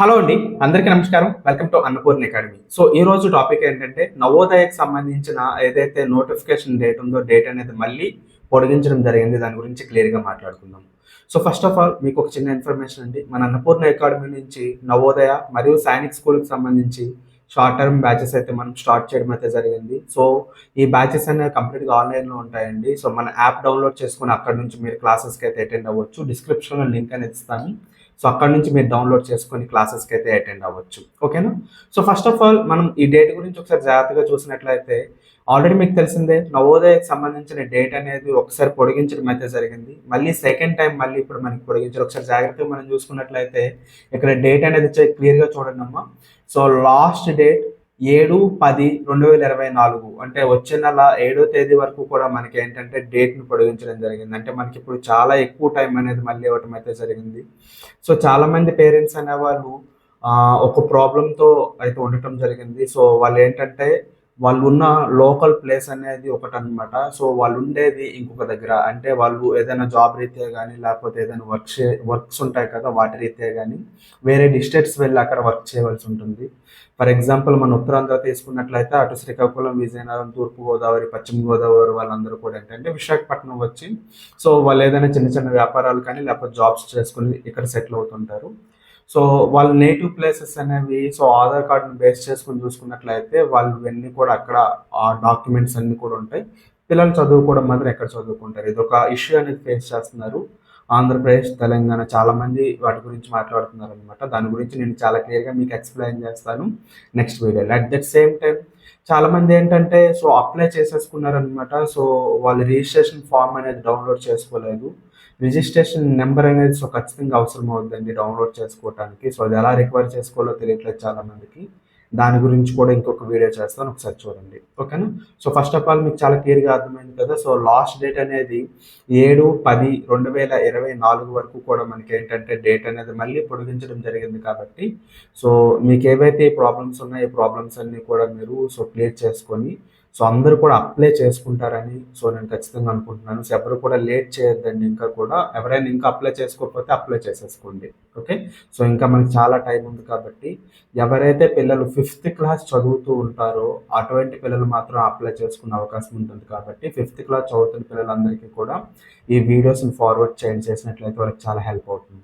Hello అండి అందరికీ నమస్కారం. Welcome to Annapurna academy so ఈ రోజు టాపిక్ ఏంటంటే నవోదయకు సంబంధించిన ఏదైతే నోటిఫికేషన్ డేట్ ఉందో డేట్ అనేది మళ్ళీ పొడిగించడం జరిగింది. దాని గురించి క్లియర్గా మాట్లాడుకుందాం. సో ఫస్ట్ ఆఫ్ ఆల్ మీకు ఒక చిన్న ఇన్ఫర్మేషన్ అండి. మన అన్నపూర్ణ అకాడమీ నుంచి నవోదయ మరియు సైనిక్ స్కూల్కి సంబంధించి షార్ట్ టర్మ్ బ్యాచెస్ అయితే మనం స్టార్ట్ చేయడం అయితే జరిగింది. సో ఈ బ్యాచెస్ అనేవి కంప్లీట్గా ఆన్లైన్లో ఉంటాయండి. సో మన యాప్ డౌన్లోడ్ చేసుకుని అక్కడ నుంచి మీరు క్లాసెస్కి అయితే అటెండ్ అవ్వచ్చు. డిస్క్రిప్షన్లో లింక్ అనేది ఇస్తాను. సో అక్కడ నుంచి మీరు డౌన్లోడ్ చేసుకొని క్లాసెస్కి అయితే అటెండ్ అవ్వచ్చు. ఓకేనా సో ఫస్ట్ ఆఫ్ ఆల్ మనం ఈ డేట్ గురించి ఒకసారి జాగ్రత్తగా చూసినట్లయితే ఆల్రెడీ మీకు తెలిసిందే నవోదయకు సంబంధించిన డేట్ అనేది ఒకసారి పొడిగించడం అయితే జరిగింది. మళ్ళీ సెకండ్ టైం మళ్ళీ ఇప్పుడు మనకి పొడిగించారు. ఒకసారి జాగ్రత్తగా మనం చూసుకున్నట్లయితే ఇక్కడ డేట్ అనేది క్లియర్గా చూడండి అమ్మా సో లాస్ట్ డేట్ ఏడు పది రెండు వేల ఇరవై నాలుగు. అంటే వచ్చే నెల ఏడో తేదీ వరకు కూడా మనకి ఏంటంటే డేట్ను పొడిగించడం జరిగింది. అంటే మనకి ఇప్పుడు చాలా ఎక్కువ టైం అనేది మళ్ళీ ఇవ్వటం అయితే జరిగింది. సో చాలామంది పేరెంట్స్ అనేవాళ్ళు ఒక ప్రాబ్లంతో అయితే ఉండటం జరిగింది. సో వాళ్ళు ఏంటంటే వాళ్ళు ఉన్న లోకల్ ప్లేస్ అనేది ఒకటి అనమాట సో వాళ్ళు ఉండేది ఇంకొక దగ్గర. అంటే వాళ్ళు ఏదైనా జాబ్ రీత్యా కానీ లేకపోతే ఏదైనా వర్క్ వర్క్స్ ఉంటాయి కదా వాటి రీత్యా కానీ వేరే డిస్ట్రిక్ట్స్ వెళ్ళి అక్కడ వర్క్ చేయవలసి ఉంటుంది. ఫర్ ఎగ్జాంపుల్ మన ఉత్తరాంధ్ర తీసుకున్నట్లయితే అటు శ్రీకాకుళం విజయనగరం తూర్పు గోదావరి పశ్చిమ గోదావరి వాళ్ళందరూ కూడా ఏంటంటే విశాఖపట్నం వచ్చి సో వాళ్ళు ఏదైనా చిన్న చిన్న వ్యాపారాలు కానీ లేకపోతే జాబ్స్ చేసుకుని ఇక్కడ సెటిల్ అవుతుంటారు. సో వాళ్ళ నేటివ్ ప్లేసెస్ అనేవి సో ఆధార్ కార్డ్ని బేస్ చేసుకుని చూసుకున్నట్లయితే వాళ్ళు ఇవన్నీ కూడా అక్కడ ఆ డాక్యుమెంట్స్ అన్నీ కూడా ఉంటాయి. పిల్లలు చదువుకోవడం మాత్రం ఎక్కడ చదువుకుంటారు? ఇది ఒక ఇష్యూ అనేది ఫేస్ చేస్తున్నారు. ఆంధ్రప్రదేశ్ తెలంగాణ చాలామంది వాటి గురించి మాట్లాడుతున్నారు అనమాట దాని గురించి నేను చాలా క్లియర్గా మీకు ఎక్స్ప్లెయిన్ చేస్తాను నెక్స్ట్ వీడియోలో అట్ దట్ సేమ్ టైం చాలామంది ఏంటంటే సో అప్లై చేసేసుకున్నారనమాట సో వాళ్ళు రిజిస్ట్రేషన్ ఫామ్ అనేది డౌన్లోడ్ చేసుకోలేదు. రిజిస్ట్రేషన్ నెంబర్ అనేది సో ఖచ్చితంగా అవసరం అవుతుందండి డౌన్లోడ్ చేసుకోవడానికి సో అది ఎలా రికవర్ చేసుకోవాలో తెలియట్లేదు చాలా మందికి. దాని గురించి కూడా ఇంకొక వీడియో చేస్తాను ఒకసారి చూడండి. ఓకేనా? సో ఫస్ట్ ఆఫ్ ఆల్ మీకు చాలా క్లియర్గా అర్థమైంది కదా సో లాస్ట్ డేట్ అనేది ఏడు పది రెండు వేల ఇరవై నాలుగు వరకు కూడా మనకి ఏంటంటే డేట్ అనేది మళ్ళీ పొడిగించడం జరిగింది కాబట్టి సో మీకు ఏవైతే ప్రాబ్లమ్స్ ఉన్నాయో ఈ ప్రాబ్లమ్స్ అన్నీ కూడా మీరు సో క్లియర్ చేసుకొని సో అందరూ కూడా అప్లై చేసుకుంటారని సో నేను ఖచ్చితంగా అనుకుంటున్నాను. సో ఎవరు కూడా లేట్ చేయొద్దండి. ఇంకా కూడా ఎవరైనా ఇంకా అప్లై చేసుకోకపోతే అప్లై చేసేసుకోండి. ఓకే? సో ఇంకా మనకి చాలా టైం ఉంది కాబట్టి ఎవరైతే పిల్లలు ఫిఫ్త్ క్లాస్ చదువుతూ ఉంటారో అటువంటి పిల్లలు మాత్రం అప్లై చేసుకునే అవకాశం ఉంటుంది కాబట్టి ఫిఫ్త్ క్లాస్ చదువుతున్న పిల్లలందరికీ కూడా ఈ వీడియోస్ని ఫార్వర్డ్ చేయండి. చేసినట్లయితే వాళ్ళకి చాలా హెల్ప్ అవుతుంది.